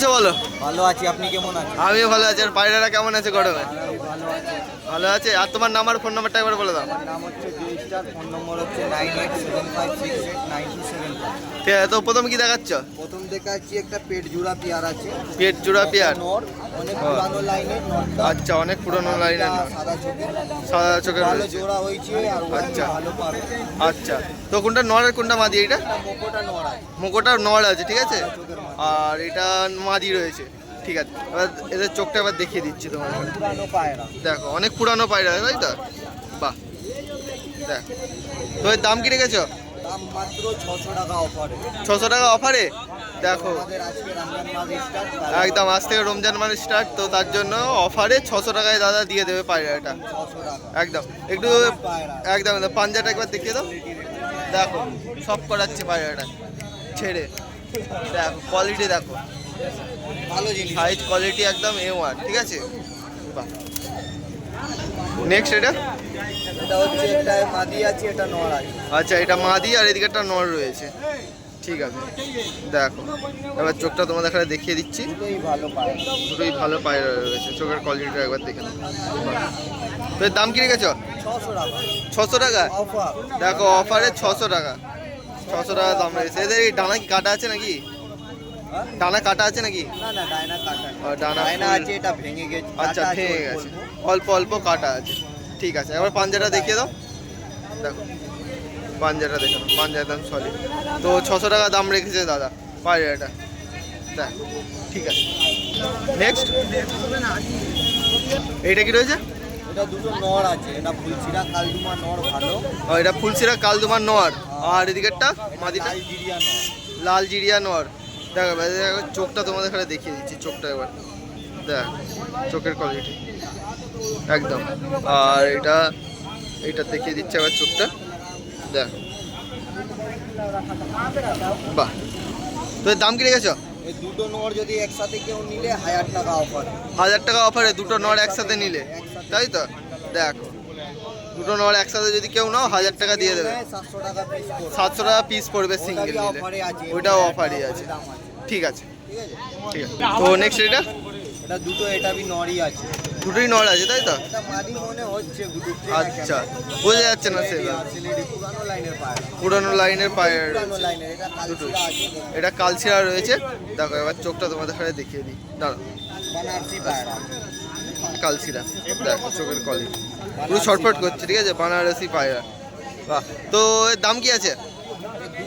আচ্ছা বলো। ভালো আছি আপনি কেমন আছেন? আমিও ভালো আছি। আর পায়রারা কেমন আছে গরমে ভালো আছি। ভালো আছে? আর তোমার নাম্বার ফোন নাম্বারটা একবার বলে দাও। নাম হচ্ছে ফোন নম্বর হচ্ছে nine eight seven five six eight nine two seven ঠিক আছে তো প্রথম কি দেখাচ্ছ? প্রথম দেখাচ্ছি একটা পেট জোড়া পেয়ার আছে। পেট জোড়া পেয়ার? অনেক পুরানো লাইনের আচ্ছা অনেক পুরনো লাইনের সাদা চোখের সাদা চোখের ভালো জোড়া হয়েছে আর আচ্ছা। ভালো পাবে। আচ্ছা। তো কোনটা নর আর কোনটা মাদি এটা মোকোটা নর আছে। ঠিক আছে? আর এটা মাদি রয়েছে ঠিক আছে। এবার এদের চোখটা এবার দেখিয়ে দিচ্ছি তোমার পুরানো পায়রা। দেখো অনেক পুরানো পায়রা তাই তো? বাহ। দেখ। তো এর দাম কি রেখেছো? দাম মাত্র ছশো টাকা অফারে। ছশো টাকা অফারে? দেখো। মাস একদম আজ থেকে রমজান মানে স্টার্ট তো তার জন্য অফারে ছশো টাকায় দাদা দিয়ে দেবে পায়রাটা। একদম। একটু একদম পাঞ্জাটা একবার দেখিয়ে দাও। দেখো সব করাচ্ছে পায়রাটা। ছেড়ে। দেখো কোয়ালিটি দেখো। ভালো জিনিস। সাইজ কোয়ালিটি একদম এ ওয়ান ঠিক আছে? বাহ। নেক্সট এটা? এটা হচ্ছে একটা মাদি আছে এটা নর আছে। আচ্ছা এটা মাদি আর এদিকে একটা নর রয়েছে। ঠিক আছে দেখো। এবার চোখটা তোমাদের এখানে দেখিয়ে দিচ্ছি। দুটোই ভালো পায়রা রয়েছে। চোখের কোয়ালিটিটা একবার দেখে তো দাম কি রেখেছ? ছশো টাকা। দেখো অফারে ছশো টাকা। ছশো টাকা দাম রয়েছে। এদের এই ডানা কি কাটা আছে নাকি? হ্যাঁ? ডানা কাটা আছে নাকি? না না কাটা ফুল। আছে এটা ভেঙে গেছে। আচ্ছা কাটা আছে অল্প অল্প। কাটা আছে। ঠিক আছে এবার পাঞ্জাটা দেখিয়ে দাও। দেখো পাঞ্জাটা দেখো পাঞ্জা একদম সলিড তো ছশো টাকা দাম রেখেছে দাদা পায়রাটা দেখ ঠিক আছে। নেক্সট এইটা কি রয়েছে? এটা দুটো নর আছে এটা ফুলছিরা কালদুমা নর ভালো। ও এটা ফুলসিরা নোয়ার আর এদিকেরটা মাদিটা? নর। লাল জিরিয়া দেখো চোখটা তোমাদের এখানে দেখিয়ে দিচ্ছি চোখটা এবার। দেখ চোখের কোয়ালিটি একদম। আর এটা এইটা দেখিয়ে দিচ্ছে এবার চোখটা। দেখ। বাহ। তো দাম কি রেখেছো? দুটো নর যদি একসাথে কেউ নিলে হাজার টাকা অফার। হাজার টাকা অফারে দুটো নর একসাথে নিলে। তাই তো? দেখো। দুটো নর একসাথে যদি কেউ নাও হাজার টাকা দিয়ে দেবে। সাতশো টাকা পিস সাতশো টাকা পিস পড়বে সিঙ্গেল নিলে। ওইটাও অফারই আছে। ঠিক আছে। ঠিক আছে? তো নেক্সট এটা? এটা দুটো এটা বি আছে। দুটোই নর আছে তাই তো? আচ্ছা বোঝা যাচ্ছে না সেটা। পুরানো লাইনের পায়রা। লাইনের এটা দুটোই। কালচিরা এটা কালচিরা রয়েছে। দেখো এবার চোখটা তোমাদের এখানে দেখিয়ে দিই। দাঁড়ো বানারসি পায়রা। কালচিরা দেখো চোখের কোয়ালিটি পুরো ছটফট করছে ঠিক আছে? বানারসি পায়রা। বাহ। তো এর দাম কি আছে?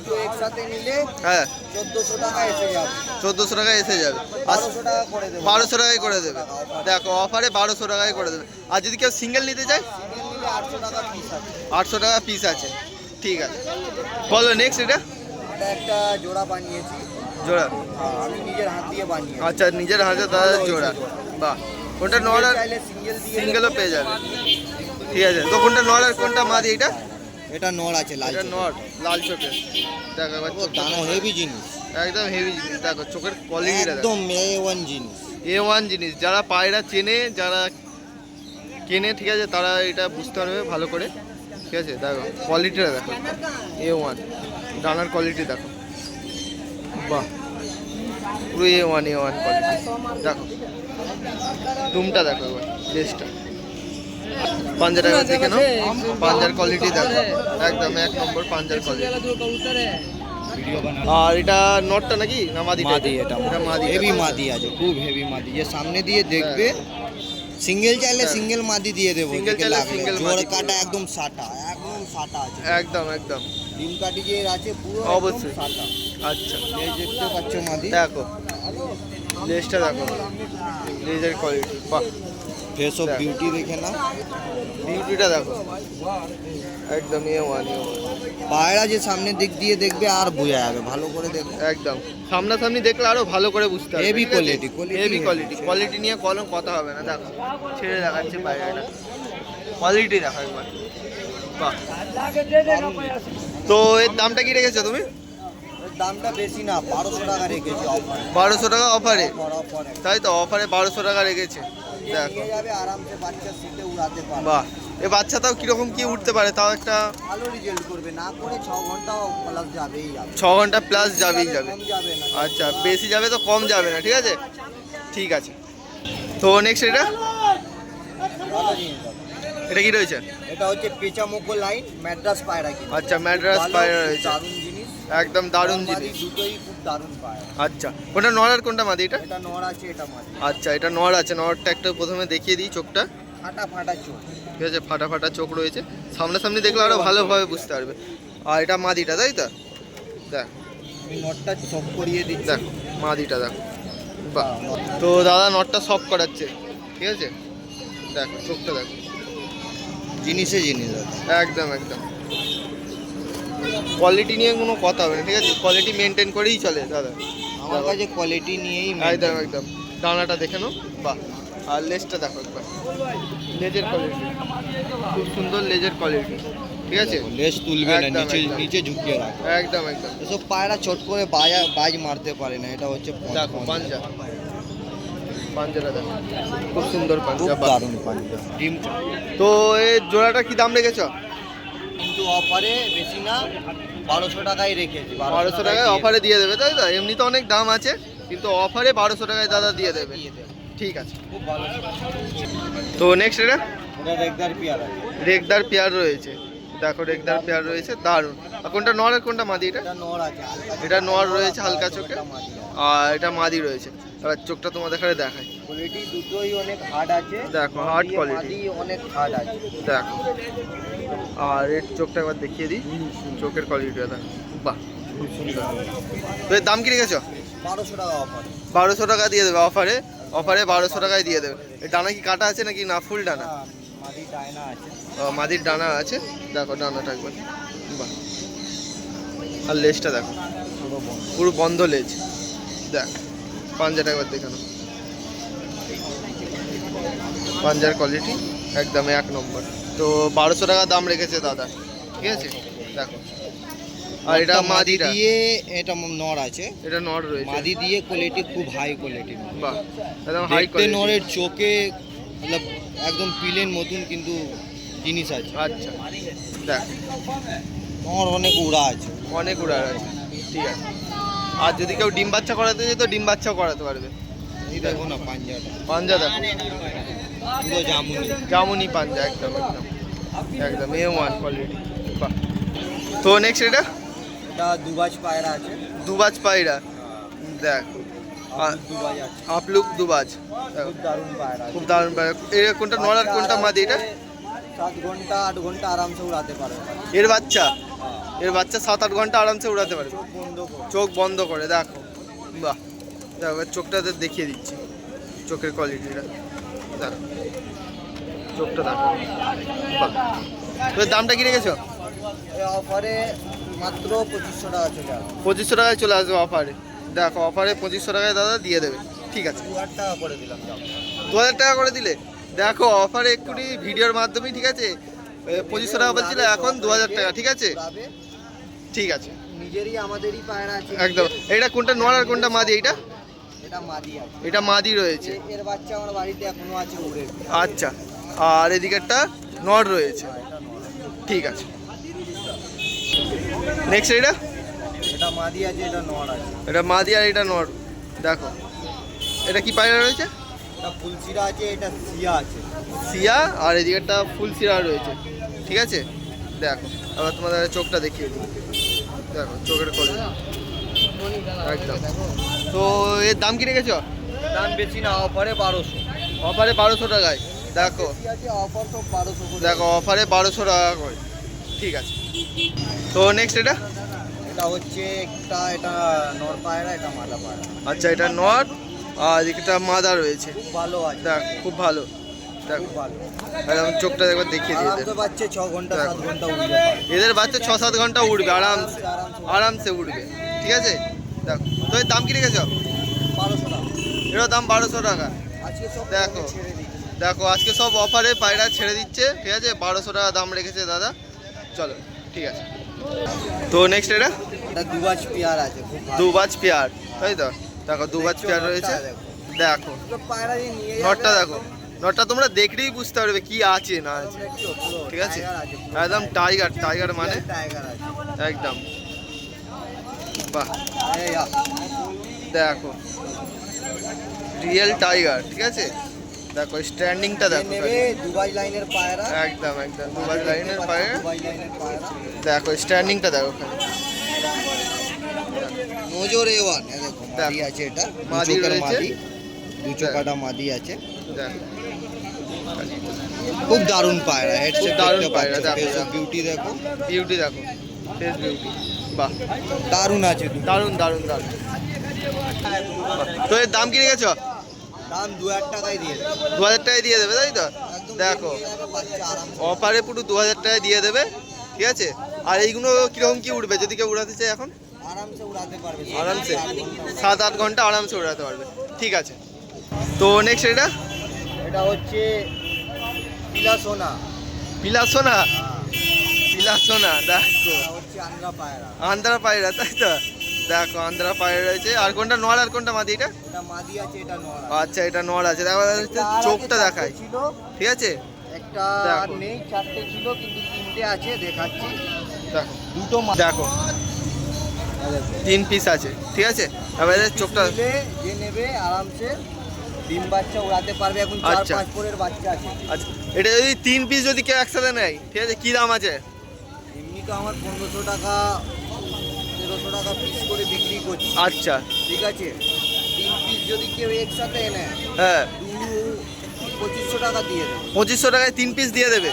দুটো একসাথে নিলে হ্যাঁ। চোদ্দোশো টাকা এসে যাবে। চোদ্দোশো টাকায় এসে যাবে। বারোশো টাকা করে দেবো। বারোশো টাকায় করে দেবে। দেখো অফারে বারোশো টাকায় করে দেবে। আর যদি কেউ সিঙ্গেল নিতে চায়? আটশো টাকা পিস আছে। আটশো টাকা পিস আছে। ঠিক আছে। বলো নেক্সট এটা। একটা জোড়া বানিয়েছি। জোড়া। আমি নিজের হাত দিয়ে বানিয়েছি। আচ্ছা নিজের হাতে তাদের জোড়া। বাহ। কোনটা নর আর সিঙ্গেল সিঙ্গেলও পেয়ে যাবে। ঠিক আছে। তো কোনটা আর কোনটা মাদি এটা? এটা নড় আছে লাল এটা নর লাল চোখে। দেখো এবার চোখটা দানা হেভি জিনিস। একদম হেভি জিনিস দেখো চোখের কোয়ালিটিটা একদম এ ওয়ান জিনিস। এ ওয়ান জিনিস যারা পায়রা চেনে যারা কেনে ঠিক আছে তারা এটা বুঝতে পারবে ভালো করে। ঠিক আছে দেখো কোয়ালিটিটা দেখো। এ ওয়ান ডানার কোয়ালিটি দেখো। বাহ পুরো A one A one quality দেখো দুমটা দেখো এবার ড্রেসটা পাঞ্জাটা দেখে নাও পাঞ্জার কোয়ালিটি দেখো। একদম এক নম্বর পাঞ্জার কোয়ালিটি আর এটা নটটা নাকি? না মাদি মাদি এটা এটা মাদি। হেভি মাদি আছে খুব হেভি মাদি। যে সামনে দিয়ে দেখবে সিঙ্গেল চাইলে। সিঙ্গেল মাদি দিয়ে দেবো যেকে চাইলে জোর মাদি। কাটা একদম সাটা একদম সাটা আছে। একদম একদম। ডিম কাটি যে আছে পুরো অবশ্যই। অবশ্যই। সাটা। আচ্ছা। এই দেখতে পাচ্ছ মাদি। দেখো। লেজটা দেখো। লেজের কোয়ালিটি বাহ। ফেস অফ বিউটি দেখে না বিউটিটা দেখো। একদম ইয়ে ওয়ান ইয়ে পায়রা যে সামনের দিক দিয়ে দেখবে আর বোঝা যাবে ভালো করে দেখবে। একদম। সামনাসামনি দেখলে আরও ভালো করে বুঝতে হবে। Quality, quality heavy quality quality নিয়ে কোনো কথা হবে না। দেখো ছেড়ে দেখাচ্ছে বাইরেটা কোয়ালিটি দেখো একবার। তো এর দামটা কি রেখেছো তুমি? দামটা বেশি না বারোশো টাকা রেখেছি বারোশো টাকা অফারে তাই তো অফারে বারোশো টাকা রেখেছে। নিয়ে যাবে আরামসে বাচ্চা সিটে উড়াতে পারবে বাহ এ বাচ্চাটাও কীরকম কি উঠতে পারে? তাও একটা ভালো রেজাল্ট করবে। না করে ছ ঘণ্টা প্লাস যাবেই যাবে। ছ ঘণ্টা প্লাস যাবেই যাবে। আচ্ছা বেশি যাবে তো কম যাবে না ঠিক আছে? ঠিক আছে। তো নেক্সট এটা। এটা কি রয়েছে? এটা হচ্ছে পেচামোকো লাইন ম্যাড্রাস পায়রা কি আচ্ছা ম্যাড্রাস পায়রা রয়েছে। একদম দারুণ জিনিস। দুটোই খুব দারুণ পায়রা আচ্ছা ওটা নর আর কোনটা মাদি এটা? এটা নর আছে এটা মাদি। আচ্ছা এটা নড় আছে নড়টা একটা প্রথমে দেখিয়ে দিই চোখটা। ফাটা ফাটা চোখ। ঠিক আছে ফাটা ফাটা চোখ রয়েছে। সামনাসামনি দেখলে আরও ভালোভাবে বুঝতে পারবে। আর এটা মাদিটা তাই তো? দেখ। আমি নটটা চক করিয়ে দিচ্ছি। দেখ মাদিটা দেখ। বাহ। তো দাদা নটটা সব করাচ্ছে। ঠিক আছে? দেখ চোখটা দেখ। জিনিসে জিনিস একদম একদম। কোয়ালিটি নিয়ে কোনো কথা হবে না ঠিক আছে? কোয়ালিটি মেনটেন করেই চলে দাদা। আমার কাছে কোয়ালিটি নিয়েই একদম একদম। দানাটা দেখে নাও। বাহ। আর লেজটা দেখো একবার। লেজের কোয়ালিটি খুব সুন্দর লেজের কোয়ালিটি ঠিক আছে? লেস তুলবে না নিচে নিচে ঝুঁকিয়ে রাখবে। একদম একদম। এসব পায়রা চট করে বাজা বাজ মারতে পারে না এটা হচ্ছে দেখো পাঞ্জা। পাঞ্জাটা দেখো। খুব সুন্দর পাঞ্জা দারুণ পাঞ্জা। ডিম তো এই জোড়াটা কি দাম রেখেছো? কিন্তু অফারে বেশি না বারোশো টাকায় রেখেছি বারোশো টাকায় অফারে দিয়ে দেবে তাই তো? এমনি তো অনেক দাম আছে কিন্তু অফারে বারোশো টাকায় দাদা দিয়ে দেবে। ঠিক আছে। খুব ভালো তো নেক্সট এটা? রেগদার পেয়ারা রেগদার পেয়ার রয়েছে। দেখো রেগদার পেয়ার রয়েছে দারুণ। আর কোনটা নর আর কোনটা মাদি এটা? এটা নর আছে এটা নর রয়েছে হালকা চোখে। আর এটা মাদি রয়েছে। এবার চোখটা তোমাদের এখানে দেখাই। কোয়ালিটি দুটোই অনেক হার্ড আছে। দেখো, quality। মাদি অনেক হার্ড আছে। দেখো। আর এর চোখটা একবার দেখিয়ে দিই। চোখের কোয়ালিটিটা দেখো। বাহ। খুব সুন্দর তো এর দাম কি রেখেছো? বারোশো টাকা অফার বারোশো টাকা দিয়ে দেবে অফারে অফারে বারোশো টাকায় দিয়ে দেবে। এই ডানা কি কাটা আছে নাকি? না ফুল ডানা? মাদির ডানা আছে। দেখো ডানাটা একবার। বাহ। আর লেজটা দেখো। পুরো বন্ধ। পুরো বন্ধ লেজ। দেখ পাঞ্জাটা একবার দেখানো পাঞ্জার কোয়ালিটি একদম এক নম্বর। তো বারোশো টাকা দাম রেখেছে দাদা। ঠিক আছে? দেখো। আর এটা মাদি দিয়ে এটা নর আছে। এটা নর রয়েছে। মাদি দিয়ে কোয়ালিটি খুব হাই কোয়ালিটি বাহ। একদম হাই কোয়ালিটি নরের চোখে মতলব একদম পিলেন মতন কিন্তু জিনিস আছে। আচ্ছা। দেখ। নর অনেক উড়া আছে। অনেক উড়া আছে। ঠিক আছে। আর যদি কেউ ডিম বাচ্চা করাতে চায় তো ডিম বাচ্চাও করাতে পারবে। এই দেখো না পাঞ্জাটা। পাঞ্জা দেখো। জামুনি। পাঞ্জা একদম একদম। একদম এ ওয়ান কোয়ালিটি তো নেক্সট এটা? এটা দুবাজ পায়রা আছে। দুবাজ পায়রা। দেখ। আপলুক দুবাজ খুব দারুণ পায়রা আছে। খুব দারুণ পায়রা। কোনটা নর আর কোনটা মাদি এটা? সাত ঘণ্টা আট ঘণ্টা আরামসে উড়াতে পারবে এর বাচ্চা? এর বাচ্চা সাত আট ঘণ্টা আরামসে উড়াতে পারবে চোখ বন্ধ করে। দেখো। বাহ। দেখো চোখটাতে দেখিয়ে দিচ্ছি। চোখের কোয়ালিটিটা দেখো চোখটা দেখো বাহ। তো দামটা কি রেখেছো? অফারে মাত্র পঁচিশশো টাকা চলে আসবে। পঁচিশশো টাকায় চলে আসবে অফারে। দেখো অফারে পঁচিশশো টাকায় দাদা দিয়ে দেবে। ঠিক আছে। দু হাজার টাকা করে দিলাম দু হাজার টাকা করে দিলে? দেখো অফারে এক্ষুনি ভিডিওর মাধ্যমেই ঠিক আছে? পঁচিশশো টাকা বলছিল এখন দু হাজার টাকা ঠিক আছে? ঠিক আছে। নিজেরই আমাদেরই পায়রা আছে। একদম। এটা কোনটা আর কোনটা মাদি? এইটা? এটা মাদি আছে। এটা মাদি রয়েছে। এর বাচ্চা আমার বাড়িতে এখনও আছে উড়ে আচ্ছা। আর এদিকেরটা নর রয়েছে। এটা নর ঠিক আছে। নেক্সট এটা? এটা মাদি আছে এটা নর আছে। এটা মাদি আর এটা নর দেখো। এটা কি পায়রা রয়েছে? এটা ফুলসিরা আছে এটা সিয়া আছে। সিয়া আর এদিকেরটা ফুল সিরা রয়েছে। ঠিক আছে? দেখো। আবার তোমাদের চোখটা দেখিয়ে দিই। দেখো চোখের কোয়ালিটি একদম। তো এর দাম কি রেখেছো? দাম বেশি না অফারে বারোশো। অফারে বারোশো টাকায়। দেখো। দেখো অফারে বারোশো টাকা করে। ঠিক আছে। তো নেক্সট এটা? এটা হচ্ছে একটা এটা নর পায়রা এটা মাদা পায়রা। আচ্ছা এটা নট আর এদিকটা মাদা রয়েছে। ভালো আছে। দেখ খুব ভালো। দেখো ভালো। একদম চোখটা একবার দেখিয়ে দিয়ে আরামসে পাচ্ছে ছ ঘণ্টা সাত ঘণ্টা উড়ে এদের বাচ্চা ছ সাত ঘণ্টা উঠবে আরামসে। আরামসে উঠবে ঠিক আছে? দেখো তো এর দাম কি রেখেছ? বারোশো টাকা। এটার দাম বারোশো টাকা। দেখো। দেখো আজকে সব অফারে পায়রা ছেড়ে দিচ্ছে ঠিক আছে? বারোশো টাকা দাম রেখেছে দাদা। চলো ঠিক আছে। তো নেক্সট এটা? দুবাজ পেয়ার আছে দুবাজ পেয়ার তাই তো? দেখো দুবাজ পেয়ার রয়েছে। দেখো। নটটা দেখো। নটটা তোমরা দেখলেই বুঝতে পারবে কি আছে না আছে। ঠিক আছে? একদম টাইগার টাইগার মানে? একদম। বাহ। দেখো। রিয়েল টাইগার ঠিক আছে? দেখো স্ট্যান্ডিংটা দেখো দুবাই লাইনের পায়রা। একদম একদম দুবাই লাইনের পায়রা। দেখো স্ট্যান্ডিংটা দেখো। নজর এ ওয়ান দেখো। মাদি আছে এটা। মাদি রয়েছে। দু চোখাটা মাদি আছে। দেখো। খুব দারুণ পায়রা হেডসেট দারুণ পায়রা, দেখো। বিউটি দেখো। বিউটি দেখো ফেস বিউটি বাহ। দারুণ আছে। দারুণ দারুণ দারুণ। তো এর দাম কি রেখেছ? দাম দু হাজার টাকায় দিয়ে দেবে। দু হাজার টাকায় দিয়ে দেবে তাই তো? দেখো। অফারে পুরো দু হাজার টাকায় দিয়ে দেবে ঠিক আছে? আর এইগুলো কীরকম কি উঠবে যদি কেউ উড়াতে চায় এখন? আরামসে সাত আট ঘণ্টা আরামসে উড়াতে পারবে। ঠিক আছে। তো নেক্সট এটা? এটা হচ্ছে পিলা সোনা? পিলা সোনা পিলা সোনা দেখো। এটা আন্দ্রা পায়রা। আন্ধ্রা পায়রা তাই তো? দেখো আন্ধ্রা পায়রা রয়েছে। আর কোনটা নোয়ার আর কোনটা মাদি এটা? এটা মাদি আছে এটা নড়া আচ্ছা এটা নোয়ার আছে। দেখো চোখটা দেখায় ছিল ঠিক আছে? একটা নেই চারটে ছিল কিন্তু তিনটে আছে দেখাচ্ছি। দেখো। দুটো দেখো। তিন পিস আছে ঠিক আছে? এদের চোখটা যে নেবে আরামসে ডিম বাচ্চা উড়াতে পারবে এখন চার আচ্ছা। পাঁচ পরের বাচ্চা আছে। আচ্ছা। এটা যদি তিন পিস যদি কেউ একসাথে নেয় ঠিক আছে? কি দাম আছে? এমনি তো আমার পনেরোশো টাকা টাকা পিস করে বিক্রি করছি। আচ্ছা। ঠিক আছে? তিন পিস যদি কেউ একসাথে নেয় হ্যাঁ। পঁচিশশো টাকা দিয়ে দেবে। পঁচিশশো টাকায় তিন পিস দিয়ে দেবে?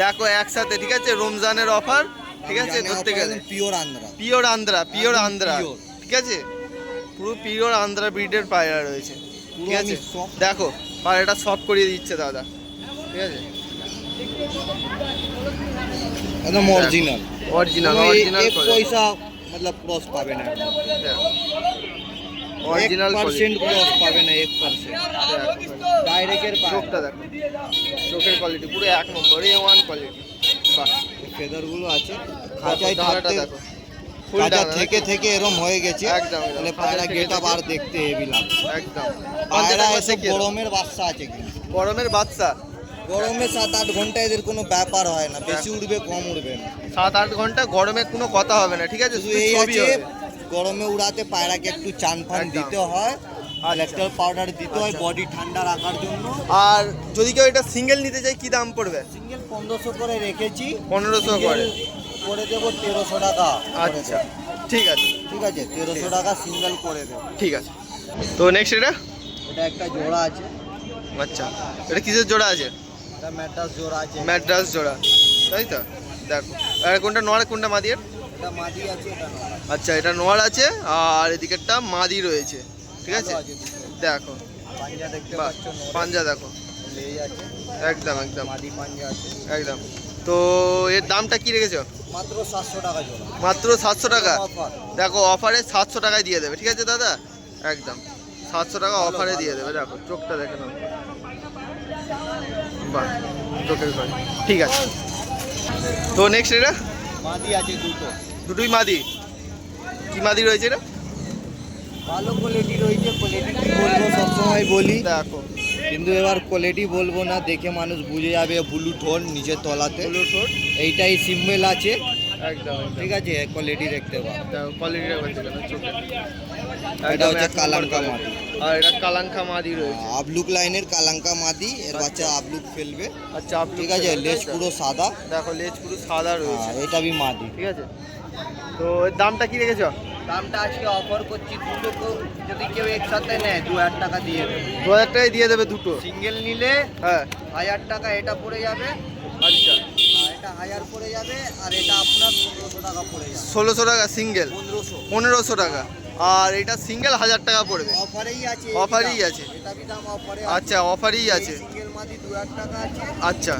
দেখো একসাথে ঠিক আছে? রমজানের অফার ঠিক আছে? ধরতে গেলে। Pure Andhra pure Andhra pure pure। ঠিক আছে? পুরো পিওর আন্ধ্রা ব্রিডের পায়রা রয়েছে। ঠিক আছে? দেখো পায়রাটা সফট করিয়ে দিচ্ছে দাদা। ঠিক আছে? একদম অরিজিনাল অরিজিনাল অরিজিনাল পয়সা অরিজিনাল পার্সেন্ট ক্রস পাবে না এক পার্সেন্ট ডাইরেক্টের চোখটা দেখো। চোখের কোয়ালিটি পুরো এক নম্বর এ ওয়ান কোয়ালিটি বাহ। ফেদারগুলো আছে। খাঁচায় থাকতে দেখো। খাঁচা থেকে থেকে এরম হয়ে গেছে। তাহলে পায়রা গেটা বার দেখতে লাগবে। একদম। পায়রা এসে গরমের বাচ্চা আছে গরমের বাচ্চা। গরমে সাত আট ঘণ্টা এদের কোনো ব্যাপার হয় না। বেশি। উঠবে কম উঠবে না। সাত আট ঘণ্টা গরমে কোনো কথা হবে না ঠিক আছে? এই আছে গরমে উড়াতে পায়রাকে একটু চান ফান দিতে হয় আর ল্যাকটাল পাউডার দিতে হয় আচ্ছা। বডি ঠান্ডা রাখার জন্য। আর যদি কেউ এটা সিঙ্গেল নিতে চায় কি দাম পড়বে? সিঙ্গেল পনেরোশো করে রেখেছি। পনেরোশো করে। করে দেবো তেরোশো টাকা। আচ্ছা। ঠিক আছে। ঠিক আছে তেরোশো টাকা সিঙ্গেল করে দেবো। ঠিক আছে। তো নেক্সট এটা? এটা একটা জোড়া আছে। আচ্ছা। এটা কিসের জোড়া আছে? এটা জোড়া আছে। ম্যাড্রাস জোড়া। তাই তো? দেখো। আর কোনটা নোয়ার কোনটা মাদির? এটা মাদি আছে এটা আচ্ছা এটা নোয়ার আছে আর এদিকেরটা মাদি রয়েছে। ঠিক আছে? দেখো। পাঞ্জা দেখতে পাচ্ছ পাঞ্জা দেখো। একদম একদম। মাদি পাঞ্জা আছে। একদম। তো এর দামটা কি রেখেছো? মাত্র সাতশো টাকা মাত্র সাতশো টাকা? দেখো অফারে সাতশো টাকায় দিয়ে দেবে ঠিক আছে দাদা? একদম। সাতশো টাকা অফারে দিয়ে দেবে দেখো চোখটা দেখে নাও। বাহ চোখের ঘরে ঠিক আছে। তো নেক্সট এটা? মাদি আছে দুটো। দুটোই মাদি। কি মাদি রয়েছে এটা? ভালো কোয়ালিটি রয়েছে কোয়ালিটি কি বলব সবসময় বলি। দেখো। কিন্তু এবার কোয়ালিটি বলব না দেখে মানুষ বুঝে যাবে ব্লু টোন নিচের তলাতে। এইটাই সিম্বল আছে। একদম ঠিক আছে কোয়ালিটি দেখতে পাবো। চোখে। এটা হচ্ছে কালাঙ্কা মাদি আর এটা কালাঙ্কা মাদি রয়েছে। আবলুক লাইনের কালাঙ্কা মাদি এর বাচ্চা আবলুক ফেলবে। আচ্ছা আপনি ঠিক আছে লেজ পুরো সাদা। দেখো লেজ পুরো সাদা রয়েছে। এটা বি মাদি। ঠিক আছে। তো এর দামটা কি রেখেছো? দামটা আজকে অফার করছি দুটো যদি কেউ একসাথে নেয় দু হাজার টাকা দিয়ে দেবে। দু হাজার টাকায় দিয়ে দেবে দুটো? সিঙ্গেল নিলে হ্যাঁ। হাজার টাকা এটা পড়ে যাবে। আচ্ছা। এটা হাজার পড়ে যাবে আর এটা আপনার পনেরোশো টাকা পড়ে যাবে। ষোলোশো টাকা সিঙ্গেল? পনেরোশো। পনেরোশো টাকা? আর এটা সিঙ্গেল হাজার টাকা পড়বে। অফারেই আছে অফারেই আছে। আচ্ছা অফারই আছে। আচ্ছা।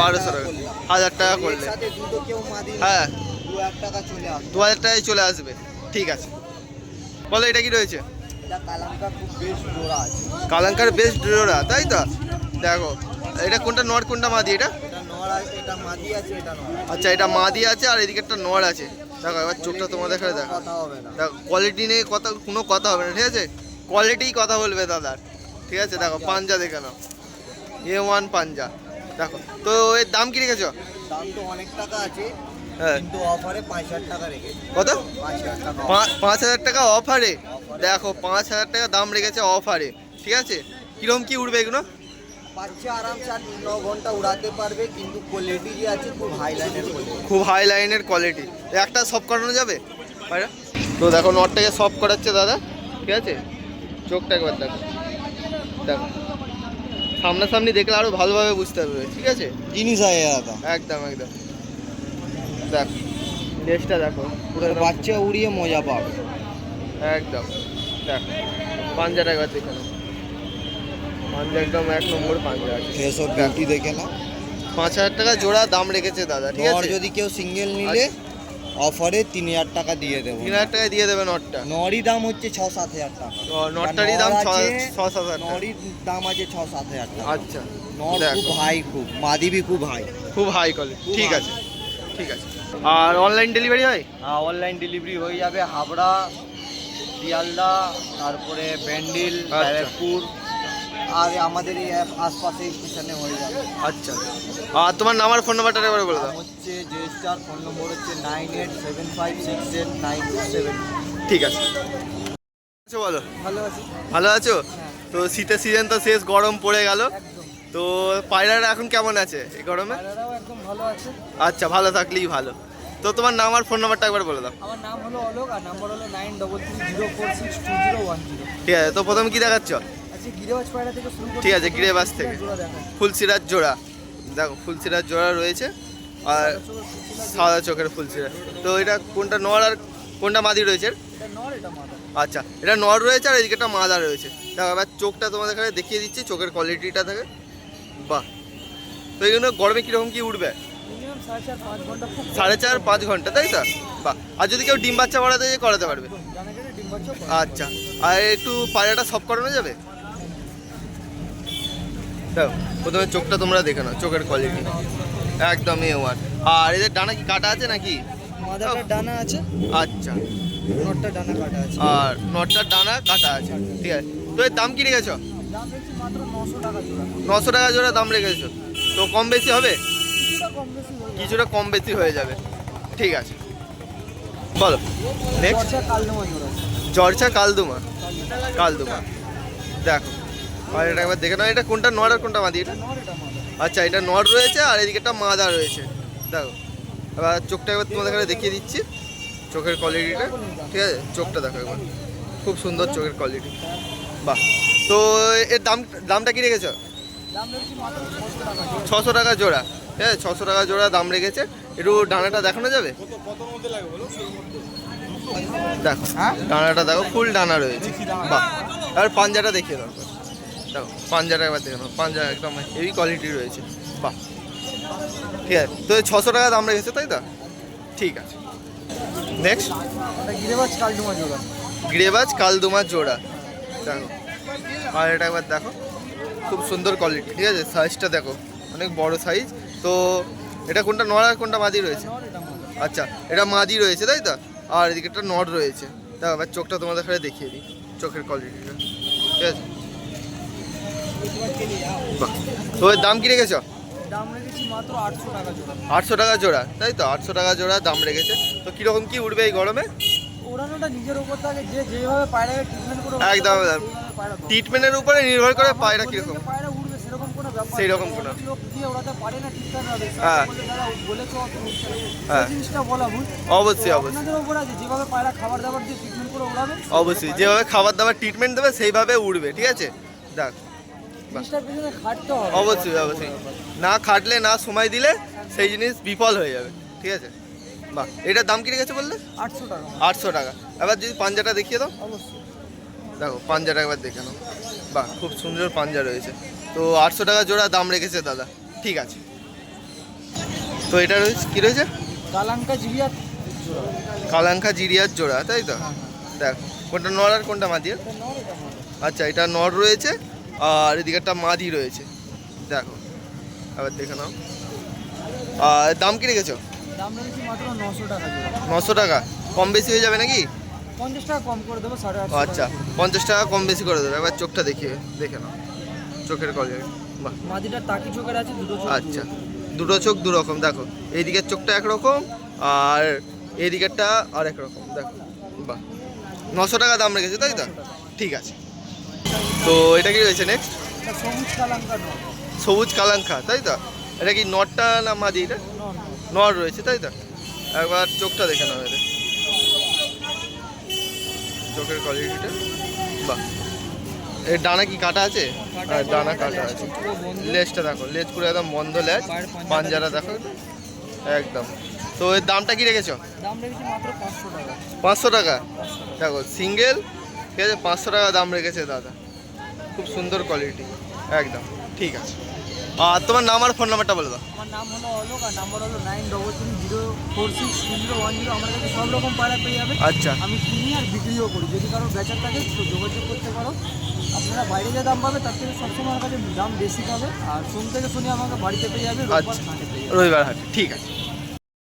বারোশো টাকা হাজার টাকা করলে। হ্যাঁ। দু হাজার টাকায় চলে আসবে। ঠিক আছে। বলো এটা কি রয়েছে? কালাঙ্কার বেস্ট ডোরা তাই তো? দেখো এটা কোনটা নর কোনটা মাদি এটা? নড়া নড়া আচ্ছা এটা মাদি আছে আর এদিকে একটা নর আছে। দেখো এবার চোখটা তোমার দেখা দেখো। দেখো কোয়ালিটি নিয়ে কথা কোনো কথা হবে না ঠিক আছে? কোয়ালিটিই কথা বলবে দাদার ঠিক আছে? দেখো পাঞ্জা দেখে নাও। এ ওয়ান পাঞ্জা দেখো। তো এর দাম কি রেখেছো? দাম তো অনেক টাকা আছে হ্যাঁ। কিন্তু অফারে পাঁচ হাজার টাকা রেখে কত? পাঁচ হাজার টাকা অফারে দেখো পাঁচ হাজার টাকা দাম রেখেছে অফারে ঠিক আছে? কিরম কি উঠবে এগুলো? বাচ্চা আরামসে আট ন ঘণ্টা উড়াতে পারবে কিন্তু কোয়ালিটি যে আছে খুব হাই লাইনের খুব হাই লাইনের কোয়ালিটি একটা সব করানো যাবে? তো দেখো নটটাকে সব করাচ্ছে দাদা। ঠিক আছে? চোখটা একবার দেখো। দেখো। সামনাসামনি দেখলে আরও ভালোভাবে বুঝতে পারবে ঠিক আছে? জিনিস আছে দাদা। একদম একদম। দেখ লেজটা দেখো পুরো বাচ্চা উড়িয়ে মজা পাবে। একদম। দেখ পাঞ্জাটা একবার দেখে পাঞ্জা একদম এক নম্বর পাঞ্জা আছে। ফেস অফ বিউটি দেখে না পাঁচ হাজার টাকা জোড়া দাম রেখেছে দাদা ঠিক নর আছে? যদি কেউ সিঙ্গেল নিলে অফারে তিন হাজার টাকা দিয়ে দেবো। তিন হাজার টাকায় দিয়ে দেবে নটটা নরই দাম হচ্ছে ছ সাত হাজার টাকা। নটটারই দাম ছ ছ সাত হাজার টাকা। নরই দাম আছে ছ সাত হাজার টাকা। আচ্ছা নর খুব হাই খুব মাদিবি খুব হাই খুব হাই কোয়ালিটি ঠিক আছে ঠিক আছে। আর অনলাইন ডেলিভারি হয়? হ্যাঁ অনলাইন ডেলিভারি হয়ে যাবে হাবড়া শিয়ালদা তারপরে ব্যান্ডিল আচ্ছা। ব্যারাকপুর। আর আমাদের এই আপ- আশপাশে স্টেশনে হয়ে যাবে। আচ্ছা। আর তোমার নাম আর ফোন নাম্বারটা একবার বলে দাও। হচ্ছে জেস্টার ফোন নম্বর হচ্ছে nine eight seven five six eight nine seven ঠিক আছে। আচ্ছা বলো। ভালো আছি। ভালো আছো? তো শীতের সিজন তো শেষ গরম পড়ে গেল। তো পায়রাটা এখন কেমন আছে এই গরমে? একদম ভালো আছে। আচ্ছা ভালো থাকলেই ভালো। তো তোমার নাম আর ফোন নাম্বারটা একবার বলে দাও। আমার নাম হলো অলোক আর নাম্বার হলো nine double three zero four six two zero one zero ঠিক আছে তো প্রথমে কি দেখাচ্ছ? ঠিক আছে, গিরিবাজ থেকে। ফুলসিরার জোড়া। দেখো ফুলসিরার জোড়া রয়েছে আর সাদা চোখের ফুলসিরা তো এটা কোনটা নর আর কোনটা মাদি রয়েছে? আচ্ছা এটা নর রয়েছে আর এদিকে একটা মাদা রয়েছে। দেখো এবার চোখটা তোমাদের এখানে দেখিয়ে দিচ্ছি চোখের কোয়ালিটিটা থাকে বাহ। তো এই জন্য গরমে কীরকম কি উঠবে? সাড়ে চার পাঁচ ঘণ্টা তাই তো? বাহ। আর যদি কেউ ডিম বাচ্চা বাড়াতে যায় করাতে পারবে। আচ্ছা। আর একটু পায়রাটা সব করানো যাবে? দেখো প্রথমে চোখটা তোমরা দেখে নাও চোখের কোয়ালিটি একদম এ ওয়ান আর এদের ডানা কি কাটা আছে নাকি? ডানা আছে। আচ্ছা। নটটা ডানা কাটা আছে। আর নটটার ডানা কাটা আছে ঠিক আছে। তো এর দাম কি রেখেছো? মাত্র নশো টাকা জোড়া। দাম রেখেছো। তো কম বেশি হবে? কিছুটা কম বেশি হয়ে যাবে। ঠিক আছে। বলো। নেক্সট চর্চা কালদুমা। কালদুমা। দেখো। আর এটা একবার দেখে নাও এটা কোনটা নর আর কোনটা মাদি? এটা? নর আচ্ছা এটা নট রয়েছে আর এদিকে একটা মাদা রয়েছে। দেখো এবার চোখটা একবার তোমাদের এখানে দেখিয়ে দিচ্ছি চোখের কোয়ালিটিটা ঠিক আছে? চোখটা দেখো একবার। খুব সুন্দর চোখের কোয়ালিটি বাহ। তো এর দাম দামটা কি রেখেছো? ছশো টাকা জোড়া। ঠিক আছে ছশো টাকা জোড়া দাম রেখেছে। একটু ডানাটা দেখানো যাবে? দেখো হ্যাঁ? ডানাটা দেখো ফুল ডানা রয়েছে। বাহ। আর পাঞ্জাটা দেখিয়ে দাও। দেখো পাঞ্জাটা একবার দেখে নাও পাঞ্জা একদম হেভি কোয়ালিটি রয়েছে। বাহ। ঠিক আছে তো ছশো টাকা দাম রেখেছে তাই তো? ঠিক আছে। নেক্সট গিরেবাজ কালদমা জোড়া। গ্রেবাজ কালদুমার জোড়া। দেখো আর এটা একবার দেখো। খুব সুন্দর কোয়ালিটি ঠিক আছে? সাইজটা দেখো অনেক বড় সাইজ তো এটা কোনটা নড় আর কোনটা মাদি রয়েছে? আচ্ছা এটা মাদি রয়েছে তাই তো? আর এদিকে একটা নট রয়েছে। দেখো এবার চোখটা তোমাদের এখানে দেখিয়ে দিই চোখের কোয়ালিটিটা ঠিক আছে? তো এর দাম কি রেখেছো? আটশো টাকা জোড়া। তাই তো? আটশো টাকা জোড়া দাম রেখেছে। তো কীরকম কি উঠবে এই গরমে? একদম। ট্রিটমেন্টের উপরে নির্ভর করে আমার পায়রা বলতে কীরকম। যে পায়রা কোনো সেইরকম হ্যাঁ। হ্যাঁ। অবশ্যই অবশ্যই। অবশ্যই যেভাবে খাবার দাবার ট্রিটমেন্ট দেবে সেইভাবে উঠবে ঠিক আছে? দেখ অবশ্যই অবশ্যই। না খাটলে না সময় দিলে সেই জিনিস বিফল হয়ে যাবে ঠিক আছে? বাহ এটার দাম কি রেখেছে বললে? আটশো টাকা। আটশো টাকা। এবার যদি পাঞ্জাটা দেখিয়ে দাও। অবশ্যই। দেখো পাঞ্জাটা একবার দেখে নাও। বাহ খুব সুন্দর পাঞ্জা রয়েছে। তো আটশো টাকা জোড়া দাম রেখেছে দাদা। ঠিক আছে। তো এটা রয়েছে কী রয়েছে? কালাঙ্কা জিরিয়া জোড়া। কালাঙ্কা জিরিয়ার জোড়া তাই তো? হ্যাঁ, দেখ কোনটা নর আর কোনটা মাদির এটা নর এটা মাদা আচ্ছা এটা নর রয়েছে। আর এদিকে একটা মাদি রয়েছে। দেখো এবার দেখে নাও। আর দাম কি রেখেছো? দাম রেখেছি মাত্র নশো টাকা নশো টাকা। কম বেশি হয়ে যাবে নাকি? পঞ্চাশ টাকা কম করে দেবো সাড়ে আচ্ছা পঞ্চাশ টাকা কম বেশি করে দেবে। এবার চোখটা দেখিয়ে দেখে নাও। চোখের বাহ। মাদিটা তাকি চোখের আছে দুটো আচ্ছা দুটো চোখ দু রকম দেখো এই দিকের চোখটা একরকম আর এই দিকেরটা আর এক রকম দেখো বাহ। নশো টাকা দাম রেখেছে তাই তো? ঠিক আছে। তো এটা কি রয়েছে নেক্সট সবুজ কালাঙ্কার নয় সবুজ কালাঙ্খা তাই তো? এটা কি নটটা না মাদি এটা? নট রয়েছে তাই তো? একবার চোখটা দেখে নাও এটা। চোখের কোয়ালিটিটা বাহ। এর ডানা কি কাটা আছে? হ্যাঁ ডানা কাটা আছে। লেজটা দেখো লেজ পুরো একদম বন্ধ লেজ। পাঞ্জারা দেখো। একদম। তো এর দামটা কি রেখেছো? পাঁচশো টাকা। দেখো সিঙ্গেল ঠিক আছে পাঁচশো টাকা দাম রেখেছে দাদা। খুব সুন্দর কোয়ালিটি একদম ঠিক আছে। আর তোমার নাম আর ফোন নাম্বারটা বলে দাও। আমার নাম হলো অলোক আর নাম্বার হলো nine double three zero four six two zero one zero আমার কাছে সব রকম পায়রা পেয়ে যাবে। আচ্ছা। আমি কিনি আর বিক্রিও করি। যদি কারও বেচার থাকে তো যোগাযোগ করতে পারো। আপনারা বাইরে যে দাম পাবে তার থেকে সবসময় আমার কাছে দাম বেশি পাবে। আর সোম থেকে শনি আমাকে বাড়িতে পেয়ে যাবে রোববার আচ্ছা। হাটে পেয়ে যাবে। রবিবার হাটে ঠিক আছে।